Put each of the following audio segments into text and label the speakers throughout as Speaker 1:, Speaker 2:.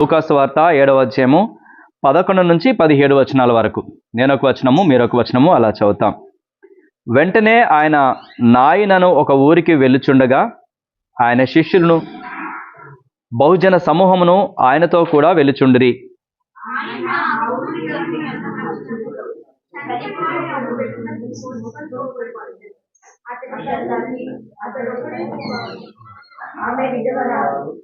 Speaker 1: లూకాసు వార్త ఏడవ అధ్యాయము పదకొండు నుంచి పదిహేడు వచనాల వరకు. నేనొక వచనము మీరొక వచనము అలా చదువుతాం. వెంటనే ఆయన నాయనను ఒక ఊరికి వెళ్ళుచుండగా ఆయన శిష్యులను బహుజన సమూహమును ఆయనతో కూడా వెళ్ళుచుండిరి.
Speaker 2: ఆమె విధవరాలు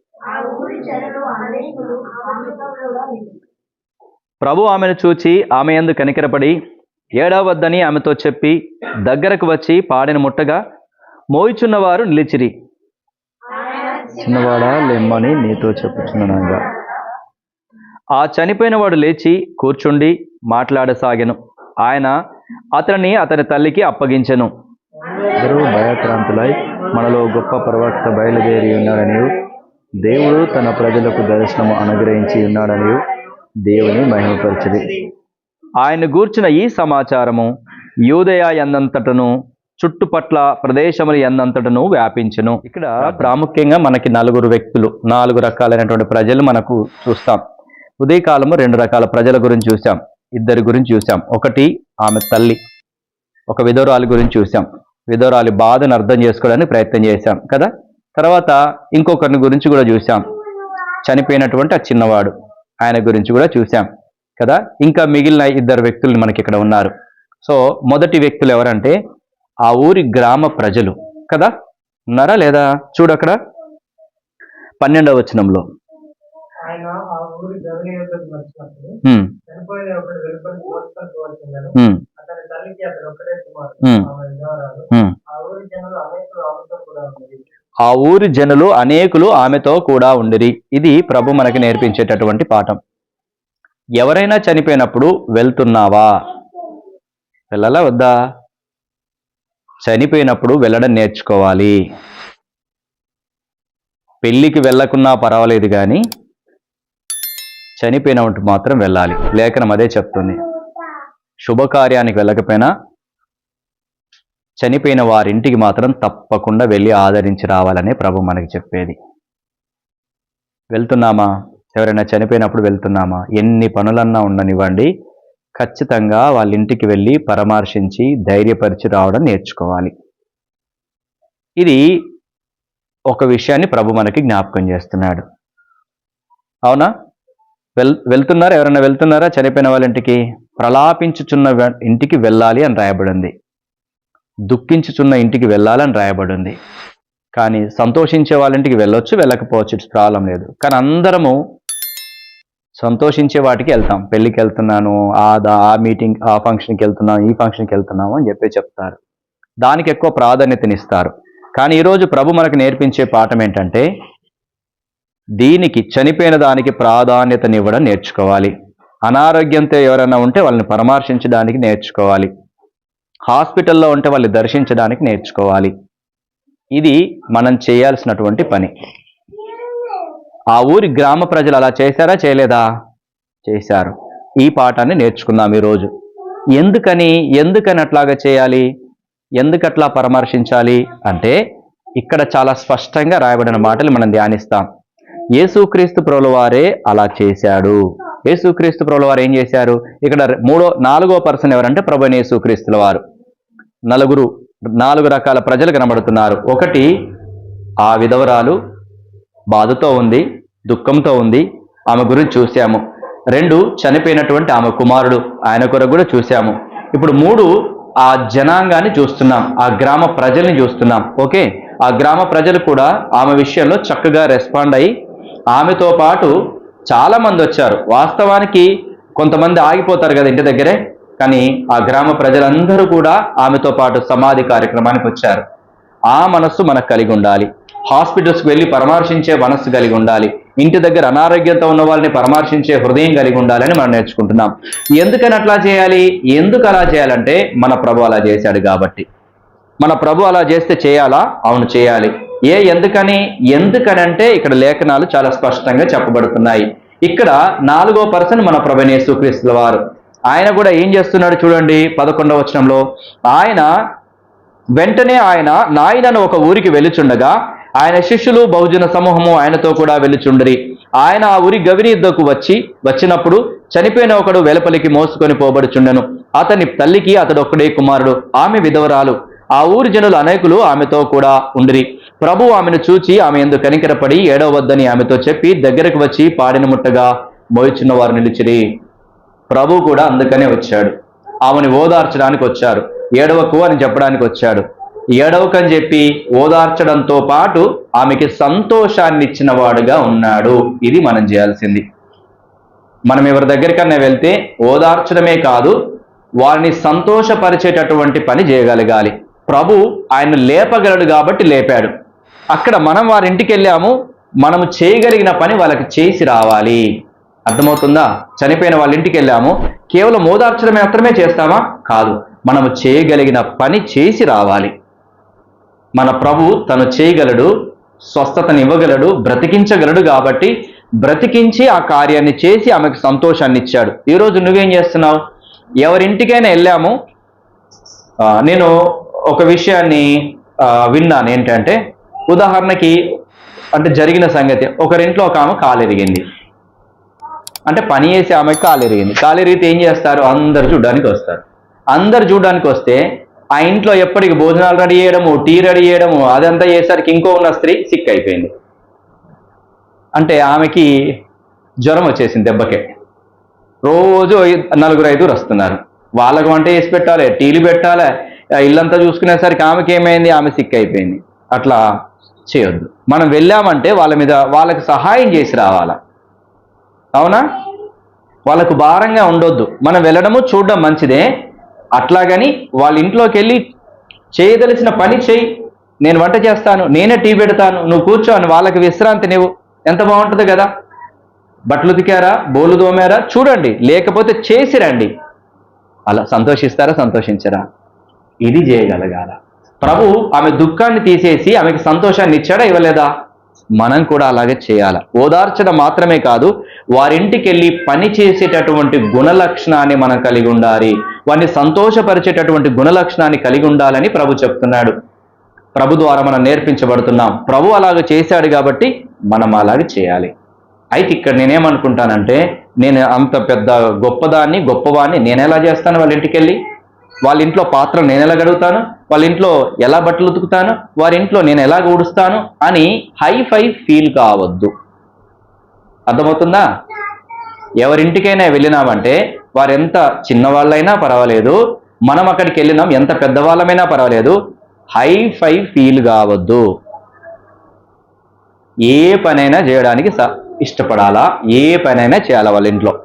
Speaker 1: ప్రభు ఆమెను చూచి ఆమె యందు కనికరపడి ఏడవద్దని ఆమెతో చెప్పి దగ్గరకు వచ్చి పాడిన ముట్టగా మోయిచున్నవారు నిలిచిరి. చిన్నవాడా లెమ్మని నీతో చెప్పుచున్నాగా ఆ చనిపోయిన వాడు లేచి కూర్చుండి మాట్లాడసాగెను. ఆయన అతనిని అతని తల్లికి అప్పగించెను. అందరూ భయక్రాంతులై మనలో గొప్ప ప్రవక్త బయలుదేరి ఉన్నాడని దేవుడు తన ప్రజలకు దర్శనము అనుగ్రహించి ఉన్నాడని దేవుని మహిమపరిచింది ఆయన గూర్చిన ఈ సమాచారము యూదయ ఎందంతటను చుట్టుపట్ల ప్రదేశములు ఎందంతటను వ్యాపించను. ఇక్కడ ప్రాముఖ్యంగా మనకి నలుగురు వ్యక్తులు నాలుగు రకాలైనటువంటి ప్రజలు మనకు చూస్తాం. ఉదయకాలము రెండు రకాల ప్రజల గురించి చూసాం ఇద్దరి గురించి చూసాం ఒకటి ఆమె తల్లి ఒక విధవరాలి గురించి చూసాం విధవరాలి బాధను అర్థం చేసుకోవడానికి ప్రయత్నం చేశాం కదా? తర్వాత ఇంకొకరిని గురించి కూడా చూసాం చనిపోయినటువంటి ఆ చిన్నవాడు ఆయన గురించి కూడా చూసాం కదా? ఇంకా మిగిలిన ఇద్దరు వ్యక్తులు మనకి ఇక్కడ ఉన్నారు. సో మొదటి వ్యక్తులు ఎవరంటే ఆ ఊరి గ్రామ ప్రజలు కదా? ఉన్నారా లేదా? చూడు అక్కడ. పన్నెండవ వచనంలో.
Speaker 3: ఆయన ఆ ఊరి జనులు అనేకులు ఆమెతో కూడా
Speaker 1: ఉండిరి. ఇది ప్రభు మనకి నేర్పించేటటువంటి పాఠం. ఎవరైనా చనిపోయినప్పుడు వెళ్తున్నావా? వెళ్ళాలా వద్దా? చనిపోయినప్పుడు వెళ్ళడం నేర్చుకోవాలి. పెళ్ళికి వెళ్ళకున్నా పర్వాలేదు కానీ చనిపోయినప్పుడు మాత్రం వెళ్ళాలి. లేఖనం అదే చెప్తుంది. శుభకార్యానికి వెళ్ళకపోయినా చనిపోయిన వారింటికి మాత్రం తప్పకుండా వెళ్ళి ఆదరించి రావాలనే ప్రభు మనకి చెప్పేది. వెళ్తున్నామా? ఎవరైనా చనిపోయినప్పుడు వెళ్తున్నామా? ఎన్ని పనులన్నా ఉండనివ్వండి. ఖచ్చితంగా వాళ్ళ ఇంటికి వెళ్ళి పరామర్శించి ధైర్యపరిచి రావడం నేర్చుకోవాలి. ఇది ఒక విషయాన్ని ప్రభు మనకి జ్ఞాపకం చేస్తున్నాడు. అవునా? వెల్ వెళ్తున్నారా? ఎవరైనా వెళ్తున్నారా చనిపోయిన వాళ్ళ ఇంటికి? ప్రలాపించుచున్న ఇంటికి వెళ్ళాలి అని రాయబడింది. దుఃఖించుచున్న ఇంటికి వెళ్ళాలని రాయబడింది. కానీ సంతోషించే వాళ్ళ ఇంటికి వెళ్ళొచ్చు వెళ్ళకపోవచ్చు ఇట్స్ ప్రాబ్లం లేదు. కానీ అందరము సంతోషించే వాటికి వెళ్తాం. పెళ్ళికి వెళ్తున్నాను ఆ దా- ఆ మీటింగ్ ఆ ఫంక్షన్కి వెళ్తున్నాం ఈ ఫంక్షన్కి వెళ్తున్నాము అని చెప్పి చెప్తారు. దానికి ఎక్కువ ప్రాధాన్యతనిస్తారు. కానీ ఈరోజు ప్రభు మనకు నేర్పించే పాఠం ఏంటంటే దీనికి చనిపోయిన దానికి ప్రాధాన్యతనివ్వడం నేర్చుకోవాలి. అనారోగ్యంతో ఎవరైనా ఉంటే వాళ్ళని పరామర్శించడానికి నేర్చుకోవాలి. హాస్పిటల్లో ఉంటే వాళ్ళని దర్శించడానికి నేర్చుకోవాలి. ఇది మనం చేయాల్సినటువంటి పని. ఆ ఊరి గ్రామ ప్రజలు అలా చేశారా చేయలేదా? చేశారు. ఈ పాఠాన్ని నేర్చుకుందాం ఈరోజు. ఎందుకని ఎందుకని అట్లాగా చేయాలి? ఎందుకట్లా పరామర్శించాలి? అంటే ఇక్కడ చాలా స్పష్టంగా రాయబడిన మాటలు మనం ధ్యానిస్తాం. యేసుక్రీస్తు ప్రభుల వారే అలా చేశాడు. యేసుక్రీస్తు ప్రభుల వారు ఏం చేశారు? ఇక్కడ మూడో నాలుగో పర్సన్ ఎవరంటే ప్రభుని యేసుక్రీస్తుల వారు. నలుగురు నాలుగు రకాల ప్రజలు కనబడుతున్నారు. ఒకటి ఆ విధవరాలు బాధతో ఉంది దుఃఖంతో ఉంది. ఆమె గురించి చూశాము. రెండు చనిపోయినటువంటి ఆమె కుమారుడు ఆయన కొరకు కూడా చూశాము. ఇప్పుడు మూడు ఆ జనాంగాన్ని చూస్తున్నాం ఆ గ్రామ ప్రజల్ని చూస్తున్నాం. ఓకే? ఆ గ్రామ ప్రజలు కూడా ఆమె విషయంలో చక్కగా రెస్పాండ్ అయ్యి ఆమెతో పాటు చాలా మంది వచ్చారు. వాస్తవానికి కొంతమంది ఆగిపోతారు కదా ఇంటి దగ్గరే. కానీ ఆ గ్రామ ప్రజలందరూ కూడా ఆమెతో పాటు సమాధి కార్యక్రమానికి వచ్చారు. ఆ మనస్సు మనకు కలిగి ఉండాలి. హాస్పిటల్స్కి వెళ్ళి పరామర్శించే మనస్సు కలిగి ఉండాలి. ఇంటి దగ్గర అనారోగ్యంతో ఉన్న వాళ్ళని పరామర్శించే హృదయం కలిగి ఉండాలని మనం నేర్చుకుంటున్నాం. ఎందుకని అట్లా చేయాలి? ఎందుకు అలా చేయాలంటే మన ప్రభు అలా చేశాడు కాబట్టి. మన ప్రభు అలా చేస్తే చేయాలా? అవును చేయాలి. ఏ ఎందుకని? ఎందుకనంటే ఇక్కడ లేఖనాలు చాలా స్పష్టంగా చెప్పబడుతున్నాయి. ఇక్కడ నాలుగో పర్సన్ మన ప్రభుని యేసుక్రీస్తుల వారు. ఆయన కూడా ఏం చేస్తున్నాడు చూడండి పదకొండవ వచనంలో. ఆయన వెంటనే ఆయన నాయనను ఒక ఊరికి వెళ్ళుచుండగా ఆయన శిష్యులు బహుజన సమూహము ఆయనతో కూడా వెళ్ళుచుండరి. ఆయన ఆ ఊరి గవిని వచ్చి వచ్చినప్పుడు చనిపోయిన ఒకడు వెలపలికి మోసుకొని పోబడుచుండెను. అతని తల్లికి అతడు ఒక్కడే కుమారుడు ఆమె విధవరాలు. ఆ ఊరి జనులు అనేకులు ఆమెతో కూడా ఉండిరి. ప్రభు ఆమెను చూచి ఆమె ఎందుకు కనికరపడి ఏడవద్దని ఆమెతో చెప్పి దగ్గరకు వచ్చి పాడిన ముట్టగా మోయిచున్న వారు నిలిచిరి. ప్రభు కూడా అందుకనే వచ్చాడు. ఆమెను ఓదార్చడానికి వచ్చారు. ఏడవకు అని చెప్పడానికి వచ్చాడు. ఏడవకని చెప్పి ఓదార్చడంతో పాటు ఆమెకి సంతోషాన్ని ఇచ్చిన వాడుగా ఉన్నాడు. ఇది మనం చేయాల్సింది. మనం ఎవరి దగ్గరికన్నా వెళ్తే ఓదార్చడమే కాదు వారిని సంతోషపరిచేటటువంటి పని చేయగలగాలి. ప్రభు ఆయన లేపగలడు కాబట్టి లేపాడు. అక్కడ మనం వారింటికి వెళ్ళాము మనము చేయగలిగిన పని వాళ్ళకి చేసి రావాలి. అర్థమవుతుందా? చనిపోయిన వాళ్ళ ఇంటికి వెళ్ళాము కేవలం ఓదార్చడం మాత్రమే చేస్తామా? కాదు. మనము చేయగలిగిన పని చేసి రావాలి. మన ప్రభు తను చేయగలడు స్వస్థతని ఇవ్వగలడు బ్రతికించగలడు కాబట్టి బ్రతికించి ఆ కార్యాన్ని చేసి ఆమెకు సంతోషాన్ని ఇచ్చాడు. ఈరోజు నువ్వేం చేస్తున్నావు? ఎవరింటికైనా వెళ్ళాము. నేను ఒక విషయాన్ని విన్నాను. ఏంటంటే ఉదాహరణకి అంటే జరిగిన సంగతి. ఒకరింట్లో ఒక ఆమె కాలెరిగింది. అంటే పని చేసే ఆమెకి కాలెరిగింది కాలిరిగితే ఏం చేస్తారు? అందరు చూడడానికి వస్తారు. అందరు చూడడానికి వస్తే ఆ ఇంట్లో ఎప్పటికి భోజనాలు రెడీ చేయడము టీ రెడీ చేయడము అదంతా చేసరికి ఇంకో ఉన్న స్త్రీ సిక్ అయిపోయింది. అంటే ఆమెకి జ్వరం వచ్చేసింది దెబ్బకే. రోజు నలుగురు ఐదుగురు వస్తున్నారు. వాళ్ళకు వంట చేసి పెట్టాలి టీలు పెట్టాలి ఇల్లంతా చూసుకునేసరికి ఆమెకి ఏమైంది? ఆమె సిక్ అయిపోయింది. అట్లా చేయొద్దు. మనం వెళ్ళామంటే వాళ్ళ మీద వాళ్ళకి సహాయం చేసి రావాలా. అవునా? వాళ్ళకు భారంగా ఉండొద్దు. మనం వెళ్ళడము చూడడం మంచిదే. అట్లాగని వాళ్ళ ఇంట్లోకి వెళ్ళి చేయదలిసిన పని చేయి నేను వంట చేస్తాను నేనే టీ పెడతాను నువ్వు కూర్చో అని వాళ్ళకి విశ్రాంతి నీవు ఎంత బాగుంటుంది కదా? బట్టలు ఉతికారా? బోలు దోమారా చూడండి లేకపోతే చేసి రండి. అలా సంతోషిస్తారా? సంతోషించరా? ఇది చేయగలగాల. ప్రభు ఆమె దుఃఖాన్ని తీసేసి ఆమెకి సంతోషాన్ని ఇచ్చాడా ఇవ్వలేదా? మనం కూడా అలాగే చేయాలి? ఓదార్చడం మాత్రమే కాదు వారింటికి వెళ్ళి పని చేసేటటువంటి గుణలక్షణాన్ని మనం కలిగి ఉండాలి. వారిని సంతోషపరిచేటటువంటి గుణలక్షణాన్ని కలిగి ఉండాలని ప్రభు చెప్తున్నాడు. ప్రభు ద్వారా మనం నేర్పించబడుతున్నాం. ప్రభు అలాగ చేశాడు కాబట్టి మనం అలాగే చేయాలి. అయితే ఇక్కడ నేనేమనుకుంటానంటే నేను అంత పెద్ద గొప్పదాన్ని గొప్పవాన్ని నేను ఎలా చేస్తాను వాళ్ళ ఇంటికి వెళ్ళి వాళ్ళ ఇంట్లో పాత్ర నేను ఎలా గడుగుతాను? వాళ్ళ ఇంట్లో ఎలా బట్టలు ఉతుకుతాను? వారి ఇంట్లో నేను ఎలా ఊడుస్తాను? అని హై ఫై ఫీల్ కావద్దు. అర్థమవుతుందా? ఎవరింటికైనా వెళ్ళినామంటే వారు ఎంత చిన్నవాళ్ళైనా పర్వాలేదు. మనం అక్కడికి వెళ్ళినాం ఎంత పెద్దవాళ్ళమైనా పర్వాలేదు. హై ఫై ఫీల్ కావద్దు. ఏ పనైనా చేయడానికి స- ఇష్టపడాలా? ఏ పనైనా చేయాలా వాళ్ళ ఇంట్లో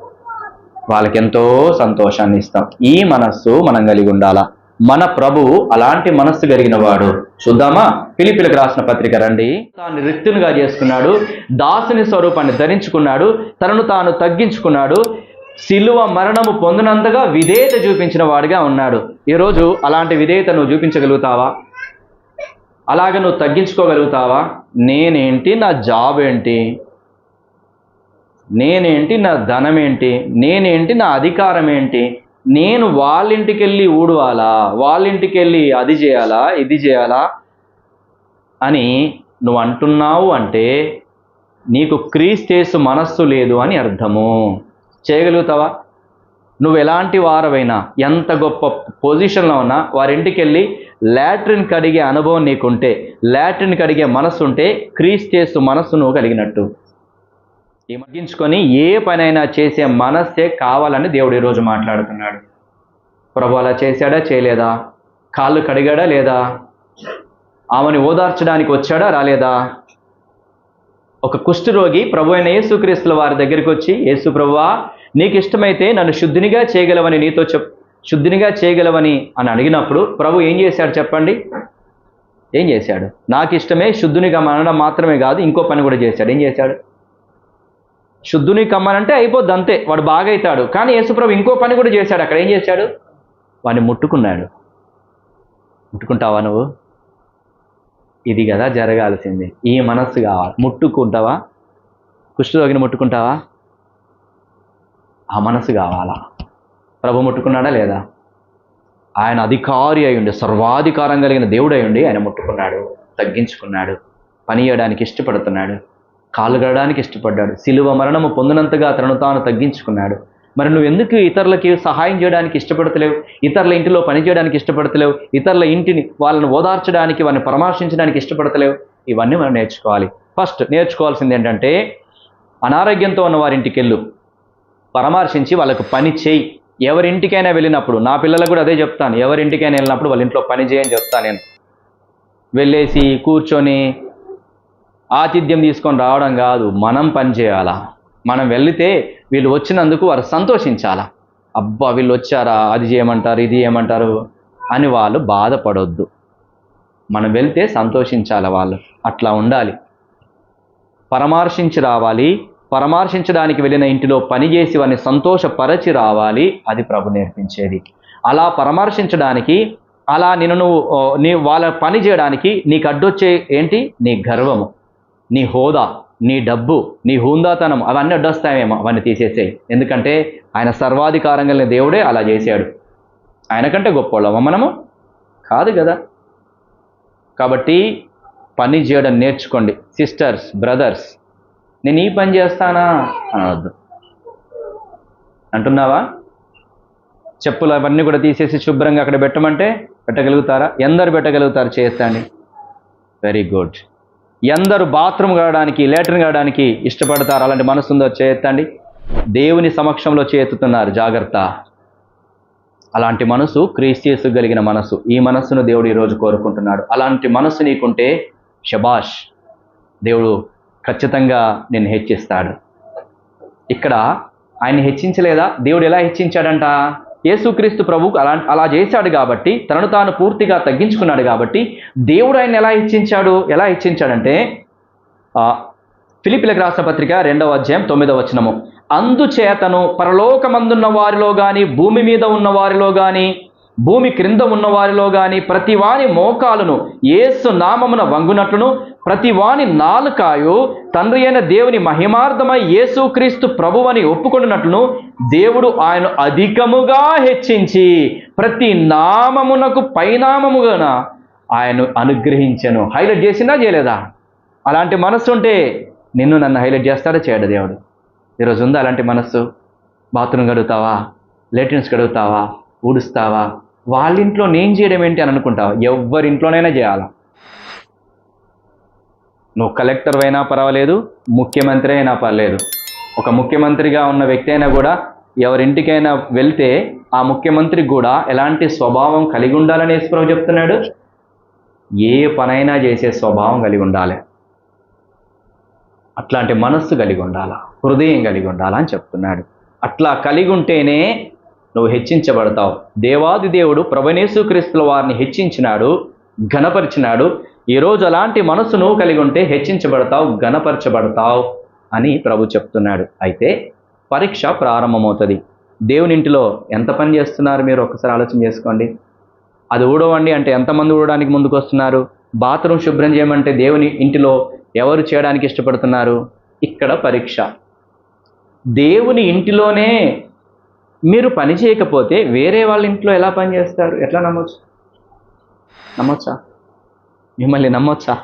Speaker 1: వాళ్ళకి ఎంతో సంతోషాన్ని ఇస్తాం. ఈ మనస్సు మనం కలిగి ఉండాలా? మన ప్రభువు అలాంటి మనస్సు కలిగిన వాడు చూద్దామా? పిలిపిలకు రాసిన పత్రిక రండి. తాను రిక్తునిగా చేసుకున్నాడు. దాసుని స్వరూపాన్ని ధరించుకున్నాడు. తనను తాను తగ్గించుకున్నాడు. సిలువ మరణము పొందినంతగా విధేయత చూపించిన వాడిగా ఉన్నాడు. ఈరోజు అలాంటి విధేయత నువ్వు చూపించగలుగుతావా? అలాగ నువ్వు తగ్గించుకోగలుగుతావా? నేనేంటి? నా జాబ్ ఏంటి నేనేంటి? నా ధనం ఏంటి నేనేంటి? నా అధికారం ఏంటి నేను వాళ్ళింటికి వెళ్ళి ఊడవాలా? వాళ్ళింటికి వెళ్ళి అది చేయాలా? ఇది చేయాలా? అని నువ్వు అంటున్నావు అంటే నీకు క్రీస్తేసు మనస్సు లేదు అని అర్థము. చేయగలుగుతావా? నువ్వు ఎలాంటి వారవైనా ఎంత గొప్ప పొజిషన్లో ఉన్నా వారింటికి వెళ్ళి లాట్రిన్ కడిగే అనుభవం నీకుంటే లాట్రిన్ కడిగే మనస్సు ఉంటే క్రీస్తేసు మనస్సు నువ్వు కలిగినట్టు. మగ్గించుకొని ఏ పనైనా చేసే మనస్సే కావాలని దేవుడు ఈరోజు మాట్లాడుతున్నాడు. ప్రభు అలా చేశాడా చేయలేదా? కాళ్ళు కడిగాడా లేదా? ఆమెని ఓదార్చడానికి వచ్చాడా రాలేదా? ఒక కుష్ఠరోగి ప్రభు అయిన యేసుక్రీస్తుల వారి దగ్గరికి వచ్చి యేసు ప్రభువా నీకు ఇష్టమైతే నన్ను శుద్ధినిగా చేయగలవని నీతో చెప్ శుద్ధినిగా చేయగలవని అని అడిగినప్పుడు ప్రభు ఏం చేశాడు చెప్పండి? ఏం చేశాడు? నాకు ఇష్టమే శుద్ధునిగా అనడం మాత్రమే కాదు ఇంకో పని కూడా చేశాడు. ఏం చేశాడు? శుద్ధుని కమ్మనంటే అయిపోద్ది అంతే. వాడు బాగా అవుతాడు కానీ యేసుప్రభు ఇంకో పని కూడా చేశాడు. అక్కడ ఏం చేశాడు? వాడిని ముట్టుకున్నాడు. ముట్టుకుంటావా నువ్వు? ఇది కదా జరగాల్సింది. ఈ మనస్సు కావాలి. ముట్టుకుంటావా? కుష్ఠరోగిని ముట్టుకుంటావా? ఆ మనసు కావాలా? ప్రభు ముట్టుకున్నాడా లేదా? ఆయన అధికారి అయ్యుండి సర్వాధికారం కలిగిన దేవుడు అయ్యుండి ఆయన ముట్టుకున్నాడు తగ్గించుకున్నాడు పని చేయడానికి ఇష్టపడుతున్నాడు. కాలుగడడానికి ఇష్టపడ్డాడు. సిలువ మరణము పొందినంతగా తనను తాను తగ్గించుకున్నాడు. మరి నువ్వు ఎందుకు ఇతరులకి సహాయం చేయడానికి ఇష్టపడతలేవు? ఇతరుల ఇంటిలో పని చేయడానికి ఇష్టపడతలేవు? ఇతరుల ఇంటిని వాళ్ళని ఓదార్చడానికి వాళ్ళని పరామర్శించడానికి ఇష్టపడతలేవు? ఇవన్నీ మనం నేర్చుకోవాలి. ఫస్ట్ నేర్చుకోవాల్సింది ఏంటంటే అనారోగ్యంతో ఉన్న వారింటికి వెళ్ళు పరామర్శించి వాళ్ళకు పని చేయి. ఎవరింటికైనా వెళ్ళినప్పుడు నా పిల్లలకు కూడా అదే చెప్తాను. ఎవరింటికైనా వెళ్ళినప్పుడు వాళ్ళ ఇంట్లో పని చేయని చెప్తాను నేను. వెళ్ళేసి కూర్చొని ఆతిథ్యం తీసుకొని రావడం కాదు మనం పని చేయాలా? మనం వెళితే వీళ్ళు వచ్చినందుకు వారు సంతోషించాలా? అబ్బా వీళ్ళు వచ్చారా? అది చేయమంటారు ఇది చేయమంటారు అని వాళ్ళు బాధపడొద్దు. మనం వెళ్తే సంతోషించాలి వాళ్ళు? అట్లా ఉండాలి. పరామర్శించి రావాలి. పరామర్శించడానికి వెళ్ళిన ఇంటిలో పని చేసి వారిని సంతోషపరచి రావాలి. అది ప్రభు నేర్పించేది. అలా పరామర్శించడానికి అలా నిన్ను నువ్వు నీ వాళ్ళ పని చేయడానికి నీకు అడ్డొచ్చే ఏంటి? నీ గర్వము. నీ హోదా నీ డబ్బు నీ హూందాతనం అవన్నీ అడ్డొస్తాయేమో అవన్నీ తీసేసేయి. ఎందుకంటే ఆయన సర్వాధికారంగా లేని దేవుడే అలా చేశాడు. ఆయనకంటే గొప్పవాళ్ళమా మనము? కాదు కదా? కాబట్టి పని చేయడం నేర్చుకోండి. సిస్టర్స్ బ్రదర్స్ నేను ఈ పని చేస్తానా? అనవద్దు అంటున్నావా? చెప్పులు అవన్నీ కూడా తీసేసి శుభ్రంగా అక్కడ పెట్టమంటే పెట్టగలుగుతారా? ఎందరు పెట్టగలుగుతారు చేస్తండి వెరీ గుడ్ ఎందరు బాత్రూమ్ కావడానికి లేట్రిన్ కావడానికి ఇష్టపడతారు? అలాంటి మనసుందో చేయెత్తండి. దేవుని సమక్షంలో చేతుతున్నారు. జాగ్రత్త. అలాంటి మనసు క్రీస్తు కలిగిన మనసు. ఈ మనస్సును దేవుడు ఈరోజు కోరుకుంటున్నాడు. అలాంటి మనసు నీకుంటే షబాష్ దేవుడు ఖచ్చితంగా నిన్ను హెచ్చిస్తాడు. ఇక్కడ ఆయన హెచ్చించలేదా? దేవుడు ఎలా హెచ్చించాడంట? యేసుక్రీస్తు ప్రభు అలా అలా చేశాడు కాబట్టి తనను తాను పూర్తిగా తగ్గించుకున్నాడు కాబట్టి దేవుడు ఆయన ఎలా హెచ్చించాడు? ఎలా హెచ్చించాడంటే ఫిలిపిలకు రాసిన పత్రిక రెండవ అధ్యాయం తొమ్మిదవ వచనము. అందుచేతను పరలోకమందున్న వారిలో కానీ భూమి మీద ఉన్న వారిలో కానీ భూమి క్రింద ఉన్న వారిలో గాని ప్రతి వాని ఏసు నామమున వంగునట్లును ప్రతి వాని నాలుకాయు తండ్రి అయిన దేవుని మహిమార్థమై యేసుక్రీస్తు ప్రభువని ఒప్పుకున్నట్లును దేవుడు ఆయన అధికముగా హెచ్చించి ప్రతి నామమునకు పైనామముగాన ఆయన అనుగ్రహించను. హైలైట్ చేసిందా చేయలేదా? అలాంటి మనస్సు ఉంటే నిన్ను నన్ను హైలైట్ చేస్తాడా చేయడు దేవుడు? ఈరోజు ఉందా అలాంటి మనస్సు? బాత్రూమ్ గడుగుతావా లెట్రిన్స్ గడుగుతావా ఊడుస్తావా? వాళ్ళ ఇంట్లో నేను చేయడం ఏంటి అని అనుకుంటావా? ఎవరింట్లోనైనా చేయాలా? నువ్వు కలెక్టర్ అయినా పర్వాలేదు ముఖ్యమంత్రి అయినా పర్లేదు. ఒక ముఖ్యమంత్రిగా ఉన్న వ్యక్తి అయినా కూడా ఎవరింటికైనా వెళ్తే ఆ ముఖ్యమంత్రికి కూడా ఎలాంటి స్వభావం కలిగి ఉండాలని యేసుప్రభు చెప్తున్నాడు? ఏ పనైనా చేసే స్వభావం కలిగి ఉండాలి. అట్లాంటి మనస్సు కలిగి ఉండాలా? హృదయం కలిగి ఉండాలా అని చెప్తున్నాడు. అట్లా కలిగి ఉంటేనే నువ్వు హెచ్చించబడతావు. దేవాది దేవుడు ప్రభనేసుక్రీస్తుల వారిని హెచ్చించినాడు ఘనపరిచినాడు. ఈరోజు అలాంటి మనసును కలిగి ఉంటే హెచ్చించబడతావు ఘనపరచబడతావు అని ప్రభు చెప్తున్నాడు. అయితే పరీక్ష ప్రారంభమవుతుంది. దేవుని ఇంటిలో ఎంత పని చేస్తున్నారు మీరు? ఒకసారి ఆలోచన చేసుకోండి. అది ఊడవండి అంటే ఎంతమంది ఊడడానికి ముందుకు వస్తున్నారు బాత్రూమ్ శుభ్రం చేయమంటే దేవుని ఇంటిలో ఎవరు చేయడానికి ఇష్టపడుతున్నారు? ఇక్కడ పరీక్ష. దేవుని ఇంటిలోనే మీరు పని చేయకపోతే వేరే వాళ్ళ ఇంట్లో ఎలా పని చేస్తారు? ఎట్లా నమ్మొచ్చు? నమ్మొచ్చా? మిమ్మల్ని నమ్మొచ్చా?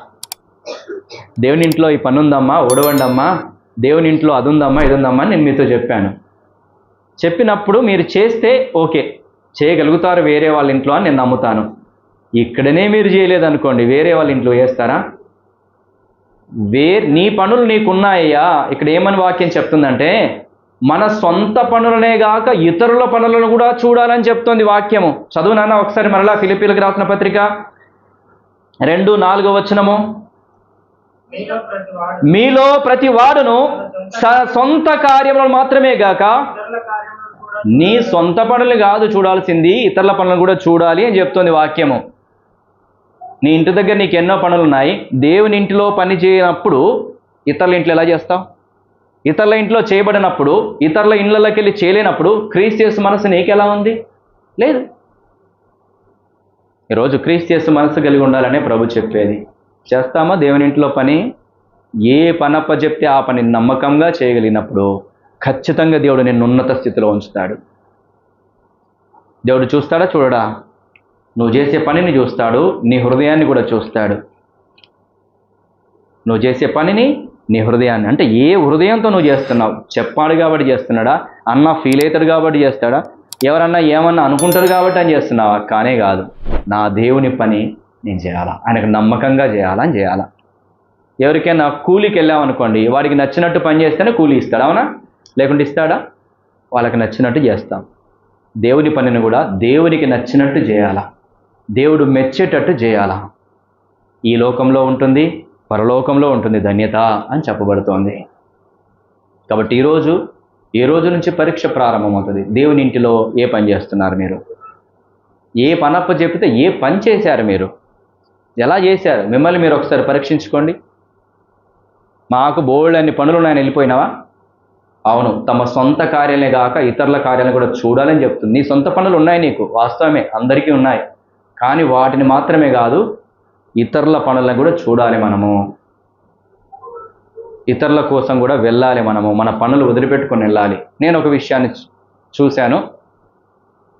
Speaker 1: దేవుని ఇంట్లో ఈ పని ఉందమ్మా అమ్మా దేవుని ఇంట్లో అది ఉందమ్మా ఇది ఉందమ్మా నేను మీతో చెప్పాను. చెప్పినప్పుడు మీరు చేస్తే ఓకే చేయగలుగుతారు వేరే వాళ్ళ ఇంట్లో అని నేను నమ్ముతాను. ఇక్కడనే మీరు చేయలేదనుకోండి వేరే వాళ్ళ ఇంట్లో చేస్తారా? వే నీ పనులు నీకున్నాయ్యా. ఇక్కడ ఏమని వాక్యం చెప్తుందంటే మన సొంత పనులనే గాక ఇతరుల పనులను కూడా చూడాలని చెప్తోంది వాక్యము. చదువు నాన్న ఒకసారి మరలా ఫిలిపీలకు రాసిన పత్రిక. రెండు నాలుగో వచనము.
Speaker 3: మీలో ప్రతి
Speaker 1: వాడును స- సొంత కార్యములను మాత్రమే గాక నీ సొంత పనులు కాదు చూడాల్సింది ఇతరుల పనులను కూడా చూడాలి అని చెప్తోంది వాక్యము. నీ ఇంటి దగ్గర నీకు ఎన్నో పనులు ఉన్నాయి దేవుని ఇంటిలో పని చేయనప్పుడు ఇతరుల ఇంట్లో ఎలా చేస్తావు? ఇతరుల ఇంట్లో చేయబడినప్పుడు ఇతరుల ఇండ్లలోకి వెళ్ళి చేయలేనప్పుడు క్రీస్తు మనసు నీకెలా ఉంది? లేదు. ఈరోజు క్రీస్తు మనసు కలిగి ఉండాలనే ప్రభు చెప్పేది. చేస్తామా? దేవుని ఇంట్లో పని? ఏ పనప్ప చెప్తే ఆ పని నమ్మకంగా చేయగలిగినప్పుడు ఖచ్చితంగా దేవుడు నిన్ను ఉన్నత స్థితిలో ఉంచుతాడు. దేవుడు చూస్తాడా? చూడడా? నువ్వు చేసే పనిని చూస్తాడు. నీ హృదయాన్ని కూడా చూస్తాడు. నువ్వు చేసే పనిని నీ హృదయాన్ని. అంటే ఏ హృదయంతో నువ్వు చేస్తున్నావు? చెప్పాడు కాబట్టి చేస్తున్నాడా? అన్న ఫీల్ అవుతాడు కాబట్టి చేస్తాడా? ఎవరన్నా ఏమన్నా అనుకుంటారు కాబట్టి అని చేస్తున్నావా? కానే కాదు. నా దేవుని పని నేను చేయాలా? ఆయనకు నమ్మకంగా చేయాలా? అని చేయాలా? ఎవరికైనా కూలికి వెళ్ళామనుకోండి వాడికి నచ్చినట్టు పని చేస్తేనే కూలి ఇస్తాడు అవునా? లేకుంటే ఇస్తాడా? వాళ్ళకి నచ్చినట్టు చేస్తాం. దేవుని పనిని కూడా దేవునికి నచ్చినట్టు చేయాలా? దేవుడు మెచ్చేటట్టు చేయాలా? ఈ లోకంలో ఉంటుంది. పరలోకంలో ఉంటుంది ధన్యత అని చెప్పబడుతోంది. కాబట్టి ఈరోజు ఏ రోజు నుంచి పరీక్ష ప్రారంభమవుతుంది? దేవుని ఇంటిలో ఏ పని చేస్తున్నారు మీరు? ఏ పనప్ప చెప్తే ఏ పని చేశారు మీరు? ఎలా చేశారు? మిమ్మల్ని మీరు ఒకసారి పరీక్షించుకోండి. మాకు బోల్డ్ అన్ని పనులు ఉన్నాయని వెళ్ళిపోయినావా? అవును తమ సొంత కార్యాలనే కాక ఇతరుల కార్యాలను కూడా చూడాలని చెప్తుంది. నీ సొంత పనులు ఉన్నాయి నీకు వాస్తవమే అందరికీ ఉన్నాయి. కానీ వాటిని మాత్రమే కాదు ఇతరుల పనులను కూడా చూడాలి మనము. ఇతరుల కోసం కూడా వెళ్ళాలి మనము మన పనులు వదిలిపెట్టుకొని వెళ్ళాలి. నేను ఒక విషయాన్ని చూ- చూశాను.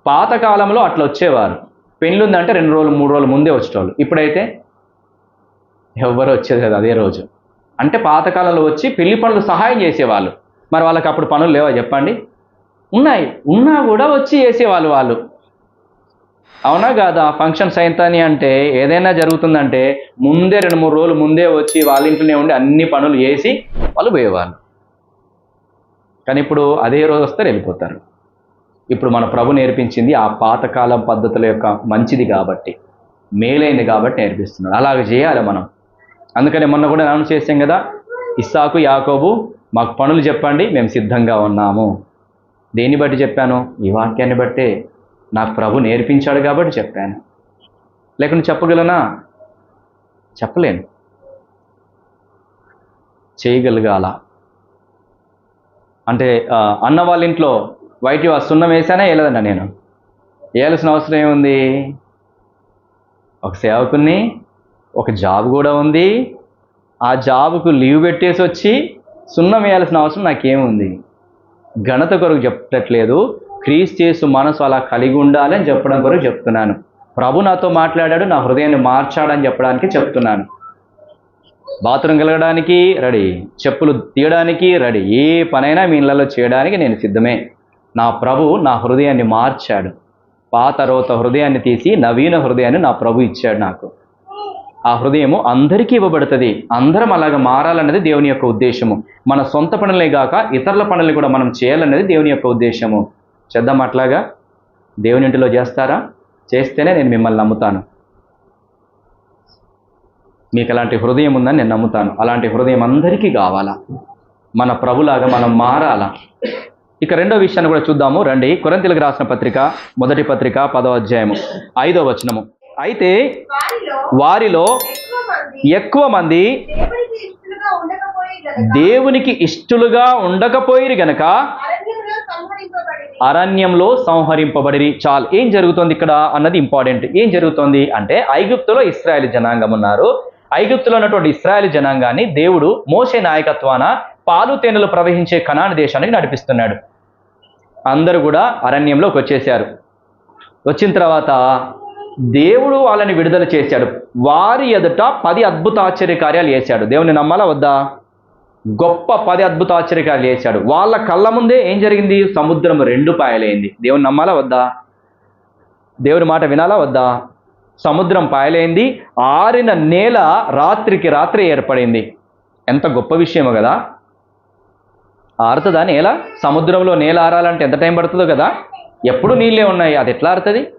Speaker 1: పాతకాలంలో అట్లా వచ్చేవారు. పెళ్ళి ఉందంటే రెండు రోజులు మూడు రోజులు ముందే వచ్చేవాళ్ళు ఇప్పుడైతే ఎవ్వరు వచ్చేది కదా అదే రోజు. అంటే పాతకాలంలో వచ్చి పెళ్ళి పనులు సహాయం చేసేవాళ్ళు. మరి వాళ్ళకి అప్పుడు పనులు లేవా చెప్పండి? ఉన్నాయి. ఉన్నా కూడా వచ్చి చేసేవాళ్ళు వాళ్ళు. అవునా కాదా? ఫంక్షన్ అయితని అంటే ఏదైనా జరుగుతుందంటే ముందే రెండు మూడు రోజులు ముందే వచ్చి వాళ్ళ ఇంట్లోనే ఉండి అన్ని పనులు చేసి వాళ్ళు పోయేవాళ్ళు. కానీ ఇప్పుడు అదే రోజు వస్తే వెళ్ళిపోతారు. ఇప్పుడు మన ప్రభు నేర్పించింది ఆ పాతకాలం పద్ధతుల యొక్క మంచిది కాబట్టి మేలైంది కాబట్టి నేర్పిస్తున్నాడు. అలాగ చేయాలి మనం. అందుకనే మొన్న కూడా అనౌన్స్ చేసాం కదా ఇస్సాకు యాకోబు మాకు పనులు చెప్పండి మేము సిద్ధంగా ఉన్నాము. దేన్ని బట్టి చెప్పాను? ఈ వాక్యాన్ని బట్టే. నాకు ప్రభు నేర్పించాడు కాబట్టి చెప్పాను. లేకుంటే చెప్పగలనా? చెప్పలేను. చేయగలగాల. అంటే అన్న వాళ్ళ ఇంట్లో వైట్ ఆ సున్నం వేసానే వేయలేదన్నా నేను. వేయాల్సిన అవసరం ఏముంది? ఒక సేవకుని ఒక జాబ్ కూడా ఉంది. ఆ జాబ్కు లీవ్ పెట్టేసి వచ్చి సున్నం వేయాల్సిన అవసరం నాకేముంది? ఘనత కొరకు చెప్పట్లేదు. క్రీస్తు మనసు అలా కలిగి ఉండాలని చెప్పడం కొరకు చెప్తున్నాను. ప్రభు నాతో మాట్లాడాడు నా హృదయాన్ని మార్చాడని చెప్పడానికి చెప్తున్నాను. బాత్రూమ్ కలగడానికి రెడీ చెప్పులు తీయడానికి రెడీ ఏ పనైనా మీ ఇళ్ళలో చేయడానికి నేను సిద్ధమే. నా ప్రభు నా హృదయాన్ని మార్చాడు. పాత రోత హృదయాన్ని తీసి నవీన హృదయాన్ని నా ప్రభు ఇచ్చాడు నాకు. ఆ హృదయము అందరికీ ఇవ్వబడుతుంది. అందరం అలాగ మారాలన్నది దేవుని యొక్క ఉద్దేశము. మన సొంత పనులే గాక ఇతరుల పనులు కూడా మనం చేయాలన్నది దేవుని యొక్క ఉద్దేశము. చేద్దాం అట్లాగా? దేవుని ఇంటిలో చేస్తారా? చేస్తేనే నేను మిమ్మల్ని నమ్ముతాను. మీకు అలాంటి హృదయం ఉందని నేను నమ్ముతాను. అలాంటి హృదయం అందరికీ కావాలా? మన ప్రభులాగా మనం మారాలా? ఇక రెండో విషయాన్ని కూడా చూద్దాము. రండి. కొరంతిలకు రాసిన పత్రిక మొదటి పత్రిక పదో అధ్యాయము ఐదో వచనము. అయితే
Speaker 2: వారిలో ఎక్కువ మంది దేవునికి ఇష్టలుగా ఉండకపోయి
Speaker 1: దేవునికి ఇష్టలుగా ఉండకపోయిరు గనక
Speaker 2: అరణ్యంలో
Speaker 1: సంహరింపబడిరి. చాలు ఏం జరుగుతోంది ఇక్కడ అన్నది ఇంపార్టెంట్. ఏం జరుగుతోంది అంటే ఐగుప్తులో ఇస్రాయల్ జనాంగం ఉన్నారు. ఐగుప్తులో ఉన్నటువంటి ఇస్రాయల్ జనాంగాన్ని దేవుడు మోసే నాయకత్వాన పాలు తేనెలు ప్రవహించే కణాన దేశానికి నడిపిస్తున్నాడు. అందరూ కూడా అరణ్యంలోకి వచ్చేసారు వచ్చిన తర్వాత దేవుడు వాళ్ళని విడుదల చేశాడు. వారి ఎదుట పది అద్భుత ఆశ్చర్య కార్యాలు చేశాడు. దేవుని నమ్మాలా వద్దా? గొప్ప పది అద్భుత ఆశ్చర్యకాలు చేశాడు. వాళ్ళ కళ్ళ ముందే ఏం జరిగింది? సముద్రం రెండు పాయలైంది. దేవుని నమ్మాలా వద్దా? దేవుని మాట వినాలా వద్దా? సముద్రం పాయలైంది. ఆరిన నేల రాత్రికి రాత్రి ఏర్పడింది. ఎంత గొప్ప విషయమో కదా? ఆరుతుందా నేల? సముద్రంలో నేల ఆరాలంటే ఎంత టైం పడుతుందో కదా? ఎప్పుడు నీళ్ళే ఉన్నాయి. అది ఎట్లా ఆరుతుంది?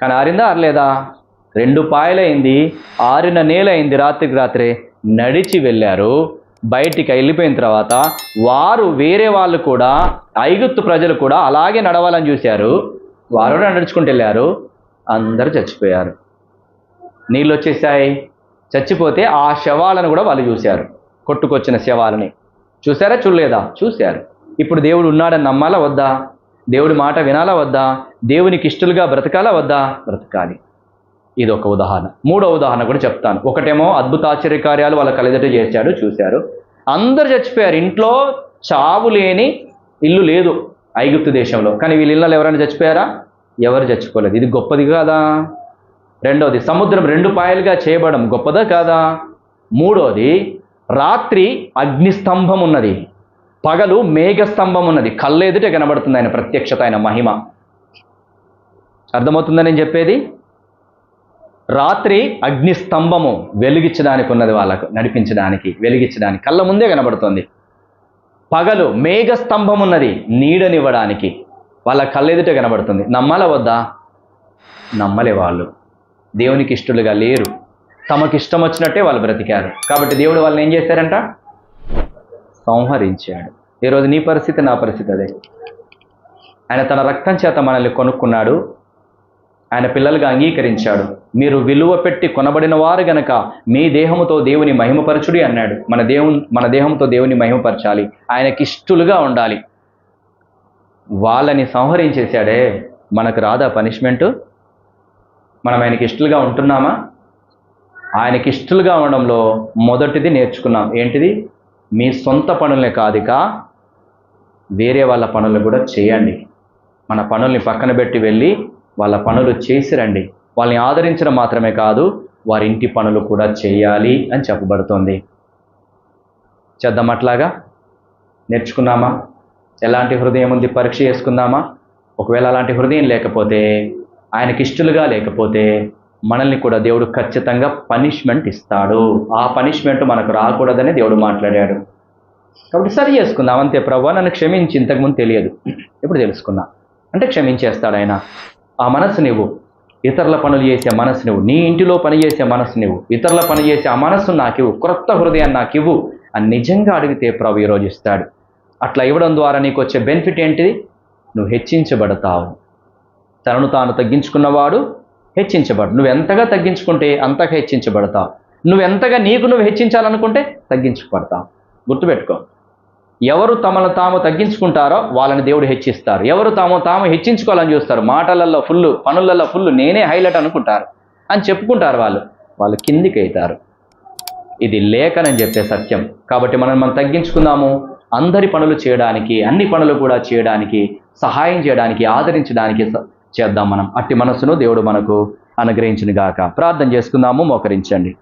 Speaker 1: కానీ ఆరిందా ఆరలేదా? రెండు పాయలైంది. ఆరిన నేల అయింది రాత్రికి రాత్రే. నడిచి వెళ్ళారు. బయటికి వెళ్ళిపోయిన తర్వాత వారు వేరే వాళ్ళు కూడా ఐగుప్తు ప్రజలు కూడా అలాగే నడవాలని చూశారు. వారు కూడా నడుచుకుంటూ వెళ్ళారు. అందరూ చచ్చిపోయారు. నీళ్ళు వచ్చేసాయి. చచ్చిపోతే ఆ శవాలను కూడా వాళ్ళు చూశారు. కొట్టుకొచ్చిన శవాలని. చూసారా చూడలేదా? చూశారు. ఇప్పుడు దేవుడు ఉన్నాడని నమ్మాలా వద్దా? దేవుడి మాట వినాలా వద్దా? దేవునికి ఇష్టలుగా బ్రతకాలా వద్దా? బ్రతకాలి. ఇది ఒక ఉదాహరణ. మూడో ఉదాహరణ కూడా చెప్తాను. ఒకటేమో అద్భుత ఆశ్చర్యకార్యాలు వాళ్ళ కలిదట చేశాడు చూశారు. అందరు చచ్చిపోయారు. ఇంట్లో చావు లేని ఇల్లు లేదు ఐగుప్తు దేశంలో. కానీ వీళ్ళ ఇళ్ళలో ఎవరైనా చచ్చిపోయారా? ఎవరు చచ్చిపోలేదు. ఇది గొప్పది కాదా? రెండవది సముద్రం రెండు పాయలుగా చేయబడడం గొప్పదా కాదా? మూడోది రాత్రి అగ్నిస్తంభం ఉన్నది. పగలు మేఘస్తంభం ఉన్నది. కళ్ళెదుట కనబడుతుంది ఆయన ప్రత్యక్షత ఆయన మహిమ. అర్థమవుతుందని నేను చెప్పేది? రాత్రి అగ్నిస్తంభము వెలిగించడానికి ఉన్నది వాళ్ళకు నడిపించడానికి వెలిగించడానికి కళ్ళ ముందే కనబడుతుంది. పగలు మేఘస్తంభం ఉన్నది నీడనివ్వడానికి వాళ్ళ కళ్ళెదుట కనబడుతుంది. నమ్మాల వద్దా? నమ్మలే వాళ్ళు. దేవునికి ఇష్టలుగా లేరు. తమకి ఇష్టం వచ్చినట్టే వాళ్ళు బ్రతికారు. కాబట్టి దేవుడు వాళ్ళని ఏం చేశారంట? సంహరించాడు. ఈరోజు నీ పరిస్థితి నా పరిస్థితి అదే. ఆయన తన రక్తం చేత మనల్ని కొనుక్కున్నాడు. ఆయన పిల్లలుగా అంగీకరించాడు. మీరు విలువ పెట్టి కొనబడిన వారు గనక మీ దేహముతో దేవుని మహిమపరచుడి అన్నాడు. మన దేవుని మన దేహంతో దేవుని మహిమపరచాలి. ఆయనకి ఇష్టలుగా ఉండాలి. వాళ్ళని సంహరించేశాడే. మనకు రాదా పనిష్మెంటు? మనం ఆయనకి ఇష్టలుగా ఉంటున్నామా? ఆయనకి ఇష్టలుగా ఉండడంలో మొదటిది నేర్చుకున్నాం. ఏంటిది? మీ సొంత పనులనే కాదుక వేరే వాళ్ళ పనులు కూడా చేయండి. మన పనుల్ని పక్కన పెట్టి వెళ్ళి వాళ్ళ పనులు చేసి రండి. వాళ్ళని ఆదరించడం మాత్రమే కాదు వారి ఇంటి పనులు కూడా చేయాలి అని చెప్పబడుతోంది. చేద్దాం అట్లాగా? నేర్చుకున్నామా? ఎలాంటి హృదయం ఉంది? పరీక్ష చేసుకుందామా? ఒకవేళ అలాంటి హృదయం లేకపోతే ఆయనకి ఇష్టలుగా లేకపోతే మనల్ని కూడా దేవుడు ఖచ్చితంగా పనిష్మెంట్ ఇస్తాడు. ఆ పనిష్మెంట్ మనకు రాకూడదని దేవుడు మాట్లాడాడు. కాబట్టి సరి చేసుకుందాం. అంతే ప్రభు నన్ను క్షమించి ఇంతకుముందు తెలియదు. ఇప్పుడు తెలుసుకున్నా అంటే క్షమించేస్తాడు ఆయన. ఆ మనసు నువ్వు ఇతరుల పనులు చేసే మనసు నువ్వు నీ ఇంటిలో పని చేసే మనసు నువ్వు ఇతరుల పని చేసే ఆ మనస్సు నాకివ్వు. క్రొత్త హృదయాన్ని నాకు ఇవ్వు అని నిజంగా అడిగితే ప్రభు ఈరోజు ఇస్తాడు. అట్లా ఇవ్వడం ద్వారా నీకు వచ్చే బెనిఫిట్ ఏంటిది? నువ్వు హెచ్చించబడతావు. తనను తాను తగ్గించుకున్నవాడు హెచ్చించబడు. నువ్వు ఎంతగా తగ్గించుకుంటే అంతగా హెచ్చించబడతావు. నువ్వు ఎంతగా నీకు నువ్వు హెచ్చించాలనుకుంటే తగ్గించబడతావు. గుర్తుపెట్టుకో. ఎవరు తమను తాము తగ్గించుకుంటారో వాళ్ళని దేవుడు హెచ్చిస్తారు. ఎవరు తాము తాము హెచ్చించుకోవాలని చూస్తారు. మాటలలో ఫుల్ పనులలో ఫుల్ నేనే హైలైట్ అనుకుంటారు అని చెప్పుకుంటారు వాళ్ళు. వాళ్ళు కిందికి అవుతారు. ఇది లేఖనని చెప్పే సత్యం. కాబట్టి మనం మనం తగ్గించుకుందాము. అందరి పనులు చేయడానికి అన్ని పనులు కూడా చేయడానికి సహాయం చేయడానికి ఆదరించడానికి స- చేద్దాం మనం. అట్టి మనసును దేవుడు మనకు అనుగ్రహించిన గాక ప్రార్థన చేసుకుందాము మోకరించండి.